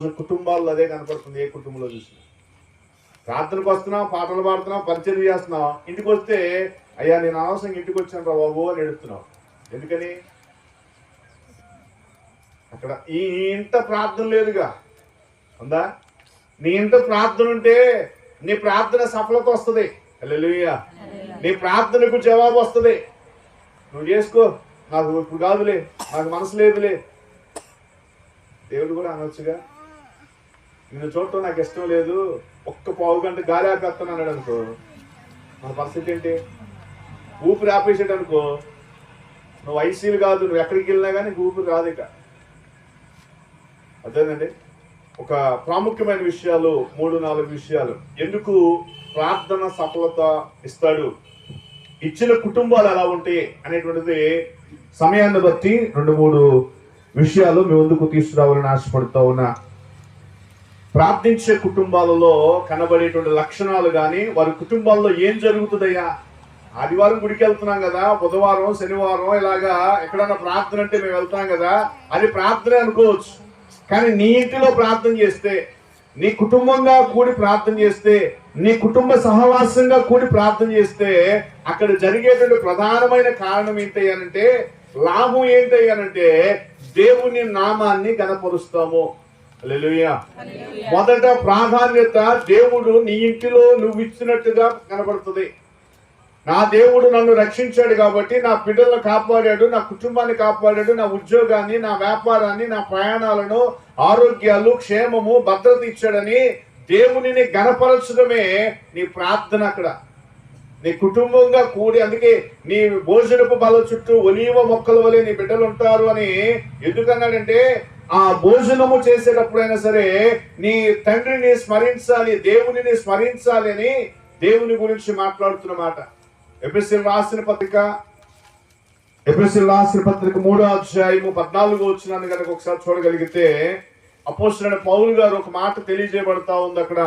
కుటుంబాల్లో అదే కనపడుతుంది ఏ కుటుంబంలో చూసినా. ప్రార్థనకు వస్తున్నాం పాటలు పాడుతున్నాం పరిచయం చేస్తున్నాం. ఇంటికి వస్తే అయ్యా నేను అనవసరంగా ఇంటికి వచ్చాను రా బాబు అని ఎడుతున్నావు ఎందుకని? అక్కడ ఈ ఇంట ప్రార్థన లేదుగా. ఉందా? నీ ఇంట ప్రార్థన ఉంటే నీ ప్రార్థన సఫలత వస్తుంది. హల్లెలూయా. నీ ప్రార్థనకు జవాబు వస్తుంది. నువ్వు చేసుకో. నాకు ఇప్పుడు కాదులే. నాకు మనసు లేదులే. దేవుడు కూడా అనొచ్చుగా. నిన్ను చూడటం నాకు ఇష్టం లేదు. ఒక్క పావు గంట గాలి ఆపేస్తాను అన్నాడు అనుకో. మన పరిస్థితి ఏంటి? ఊపిరి ఆపేసాడు అనుకో. నువ్వు ఐసీలు కాదు నువ్వు ఎక్కడికి వెళ్ళినా కానీ ఊపిరి రాదు ఇక. అదేనండి ఒక ప్రాముఖ్యమైన విషయాలు మూడు నాలుగు విషయాలు. ఎందుకు ప్రార్థన సఫలత ఇస్తాడు? ఇచ్చిన కుటుంబాలు ఎలా ఉంటాయి అనేటువంటిది సమయాన్ని బట్టి రెండు మూడు విషయాలు మీ ముందుకు తీసుకురావాలని ఆశపడుతూ ఉన్నా. ప్రార్థించే కుటుంబాలలో కనబడేటువంటి లక్షణాలు కానీ వారి కుటుంబాల్లో ఏం జరుగుతుందయ్యా? ఆదివారం గుడికి వెళ్తున్నాం కదా బుధవారం శనివారం ఇలాగా ఎక్కడన్నా ప్రార్థన అంటే మేము వెళ్తాం కదా అది ప్రార్థన అనుకోవచ్చు. కానీ నీ ఇంటిలో ప్రార్థన చేస్తే నీ కుటుంబంగా కూడి ప్రార్థన చేస్తే నీ కుటుంబ సహవాసంగా కూడి ప్రార్థన చేస్తే అక్కడ జరిగేటువంటి ప్రధానమైన కారణం ఏంటయ్యానంటే లాభం ఏంటయ్యానంటే దేవుని నామాన్ని గనపరుస్తాము మొదట ప్రాధాన్యత దేవుడు నీ ఇంటిలో నువ్వు ఇచ్చినట్టుగా కనబడుతుంది. నా దేవుడు నన్ను రక్షించాడు కాబట్టి నా బిడ్డలను కాపాడాడు నా కుటుంబాన్ని కాపాడాడు నా ఉద్యోగాన్ని నా వ్యాపారాన్ని నా ప్రయాణాలను ఆరోగ్యాలు క్షేమము భద్రత ఇచ్చాడని దేవునిని గణపరచడమే నీ ప్రార్థన అక్కడ. నీ కుటుంబంగా కూడి అందుకే నీ భోజనపు బల చుట్టూ ఒలీవ మొక్కల వలె నీ బిడ్డలు ఉంటారు అని ఎందుకన్నాడంటే ఆ భోజనము చేసేటప్పుడైనా సరే నీ తండ్రిని స్మరించాలి దేవునిని స్మరించాలి అని దేవుని గురించి మాట్లాడుతున్న మాట. ఎపిసిల్ రాసిన పత్రిక ఎపిసిల్ రాసిన పత్రిక మూడో అధ్యాయము పద్నాలుగో వచ్చినాన్ని కనుక ఒకసారి చూడగలిగితే అపోస్తులైన పౌలు గారు ఒక మాట తెలియజేయబడతా ఉంది అక్కడ.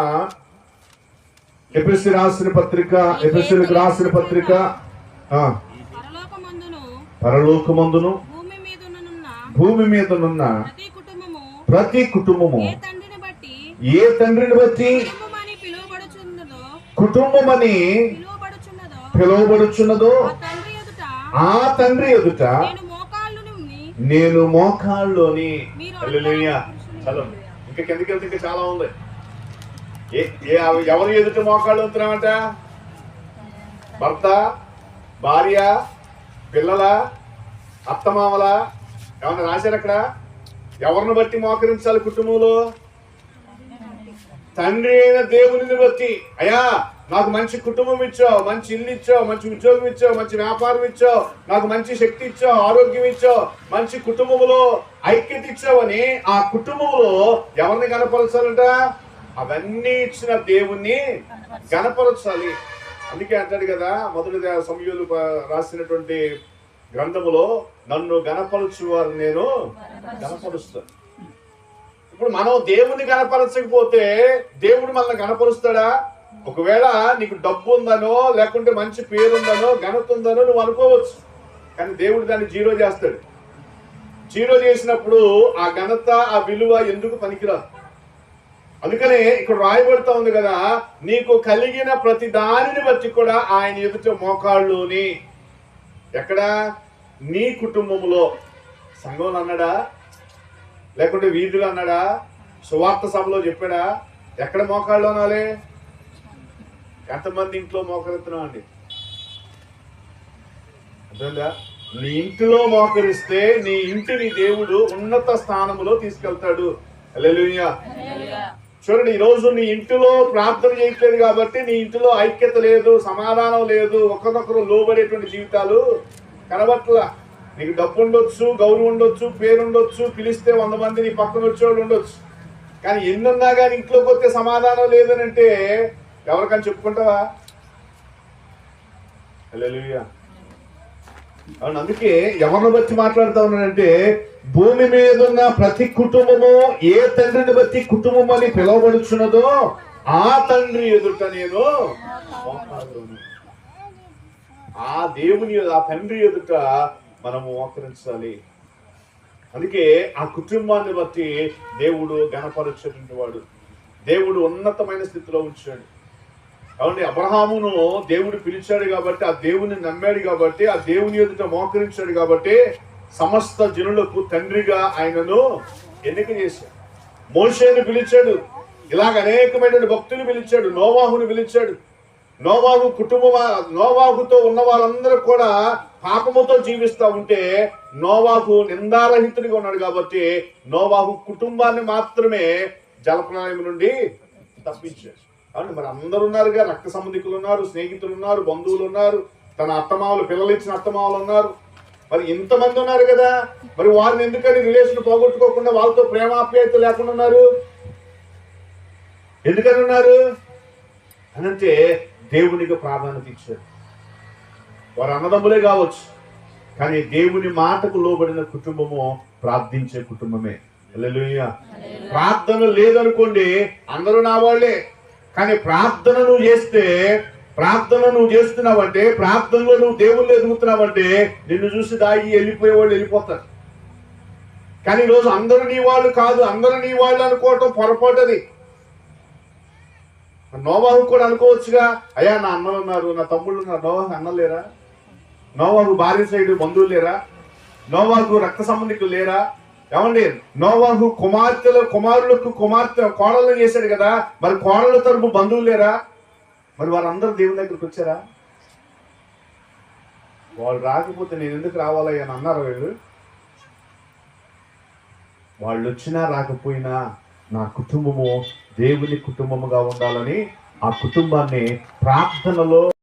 ఎపిసి రాసిన పత్రిక ఎపిసిలకు రాసిన పత్రిక పరలోకమందును. భూమి భూమి మీదనున్న ప్రతి కుటుంబము ప్రతి కుటుంబము ఏ తండ్రిని బట్టి ఏ తండ్రిని బట్టి కుటుంబమని పిలువబడుచున్నదో ఆ తండ్రి ఎదుట నేను మోకాళ్ళు నుండి నేను మోకాల్లోని మీరు హల్లెలూయా. చలో. ఇంకా కిందకి వెళ్తే ఇంకా చాలా ఉంది. ఎవరు ఎదుట మోకాళ్ళు ఉంటున్నామంట భర్త భార్య పిల్లల అత్తమామల ఏమన్నా రాశారు అక్కడ? ఎవరిని బట్టి మోకరించాలి కుటుంబంలో? తండ్రి అయిన దేవునిని బట్టి. అయ్యా నాకు మంచి కుటుంబం ఇచ్చావు మంచి ఇల్లు ఇచ్చావు మంచి ఉద్యోగం ఇచ్చావు మంచి వ్యాపారం ఇచ్చావు నాకు మంచి శక్తి ఇచ్చావు ఆరోగ్యం ఇచ్చావు మంచి కుటుంబములో ఐక్యత ఇచ్చావని ఆ కుటుంబంలో ఎవరిని కనపరచాలంట అవన్నీ ఇచ్చిన దేవుణ్ణి గనపరచాలి అందుకే అంటాడు కదా మొదటి సమయంలో రాసినటువంటి గ్రంథములో నన్ను గనపరచు వారు నేను గనపరుస్తాను ఇప్పుడు మనం దేవుని గనపరచకపోతే దేవుడు మనల్ని గనపరుస్తాడా ఒకవేళ నీకు డబ్బు ఉందనో లేకుంటే మంచి పేరు ఉందనో ఘనత ఉందనో నువ్వు అనుకోవచ్చు. కానీ దేవుడు దాన్ని జీరో చేస్తాడు. జీరో చేసినప్పుడు ఆ ఘనత ఆ విలువ ఎందుకు పనికిరాదు? అందుకనే ఇక్కడ రాయబడుతూ ఉంది కదా నీకు కలిగిన ప్రతి దానిని బట్టి కూడా ఆయన ఎదుట మోకాళ్ళుని ఎక్కడ? నీ కుటుంబంలో సంఘంలో అన్నాడా? లేకుంటే వీధులు అన్నాడా? సువార్త సభలో చెప్పాడా? ఎక్కడ మోకాళ్ళు అనాలి? ఎంతమంది ఇంట్లో మోకరిస్తున్నాం అండి? అర్థంగా నీ ఇంటిలో మోకరిస్తే నీ ఇంటిని దేవుడు ఉన్నత స్థానములో తీసుకెళ్తాడు. అల్లెలుయ్యా చూడండి ఈరోజు రోజు నీ ఇంటిలో ప్రార్థన చేయట్లేదు కాబట్టి నీ ఇంటిలో ఐక్యత లేదు సమాధానం లేదు ఒకరినొకరు లోబడేటువంటి జీవితాలు కనబట్ల. నీకు డబ్బు ఉండొచ్చు గౌరవం ఉండొచ్చు పేరు ఉండొచ్చు పిలిస్తే వంద మంది నీ పక్కన వచ్చేవాళ్ళు ఉండొచ్చు. కానీ ఎన్నున్నా కానీ ఇంట్లోకి వస్తే సమాధానం లేదని అంటే ఎవరికని చెప్పుకుంటావా? అవును అందుకే ఎవరిని బట్టి మాట్లాడుతా ఉన్నానంటే భూమి మీద ఉన్న ప్రతి కుటుంబము ఏ తండ్రిని బట్టి కుటుంబం అని పిలువబడుచున్నదో ఆ తండ్రి ఎదుట నేను ఆ దేవుని ఆ తండ్రి ఎదుట మనము మోకరించాలి. అందుకే ఆ కుటుంబాన్ని బట్టి దేవుడు గణపరచేటువంటి వాడు. దేవుడు ఉన్నతమైన స్థితిలో ఉంచాడు. కాబట్టి అబ్రహామును దేవుడు పిలిచాడు కాబట్టి ఆ దేవుని నమ్మాడు కాబట్టి ఆ దేవుని ఎదుట మోకరించాడు కాబట్టి సమస్త జనులకు తండ్రిగా ఆయనను ఎన్నిక చేశాడు. మోషేను పిలిచాడు. ఇలాగ అనేకమైన భక్తులు పిలిచాడు. నోవాహుని పిలిచాడు. నోవాహు కుటుంబం నోవాహుతో ఉన్న వాళ్ళందరూ కూడా పాపముతో జీవిస్తూ ఉంటే నోవాహు నిందారహితుడిగా ఉన్నాడు కాబట్టి నోవాహు కుటుంబాన్ని మాత్రమే జలప్రలయం నుండి తప్పించాడు అవును మరి అందరు ఉన్నారుగా రక్త సంబంధికులు ఉన్నారు స్నేహితులు ఉన్నారు బంధువులు ఉన్నారు. తన అత్తమావులు పిల్లలు ఇచ్చిన అత్తమావులు ఉన్నారు. మరి ఇంతమంది ఉన్నారు కదా మరి వారిని ఎందుకని రిలేషన్ పోగొట్టుకోకుండా వాళ్ళతో ప్రేమాప్యాయత లేకుండా ఉన్నారు? ఎందుకని ఉన్నారు? అనంటే దేవునికి ప్రాధాన్యత ఇచ్చారు. వారు అన్నదమ్ములే కావచ్చు కానీ దేవుని మాటకు లోబడిన కుటుంబము ప్రార్థించే కుటుంబమే. ప్రార్థన లేదనుకోండి అందరూ నా వాళ్ళే కానీ ప్రార్థన నువ్వు చేస్తే ప్రార్థన నువ్వు చేస్తున్నావంటే ప్రార్థనలో నువ్వు దేవుళ్ళు ఎదుగుతున్నావంటే నిన్ను చూసి దాగి వెళ్ళిపోయేవాళ్ళు వెళ్ళిపోతారు. కానీ ఈరోజు అందరూ నీ వాళ్ళు కాదు అందరూ నీ వాళ్ళు అనుకోవటం పొరపాటది నోవాహు కూడా అనుకోవచ్చుగా అయ్యా నా అన్నలు ఉన్నారు నా తమ్ముళ్ళు ఉన్నారు నోవాహు అన్నలేరా నోవాహు భార్య సైడ్ బంధువులు లేరా? నోవాహు రక్త సంబంధికులు లేరా? ఏమండి నోవాహు కుమార్తెలు కుమారులకు కుమార్తె కోడలు చేశాడు కదా మరి కోడల తరపు బంధువులు లేరా? మరి వాళ్ళందరూ దేవుని దగ్గరికి వచ్చారా? వాళ్ళు రాకపోతే నేను ఎందుకు రావాలయ్యా అని అన్నారు వీళ్ళు. వాళ్ళు వచ్చినా రాకపోయినా నా కుటుంబము దేవుని కుటుంబముగా ఉండాలని ఆ కుటుంబాన్ని ప్రార్థనలో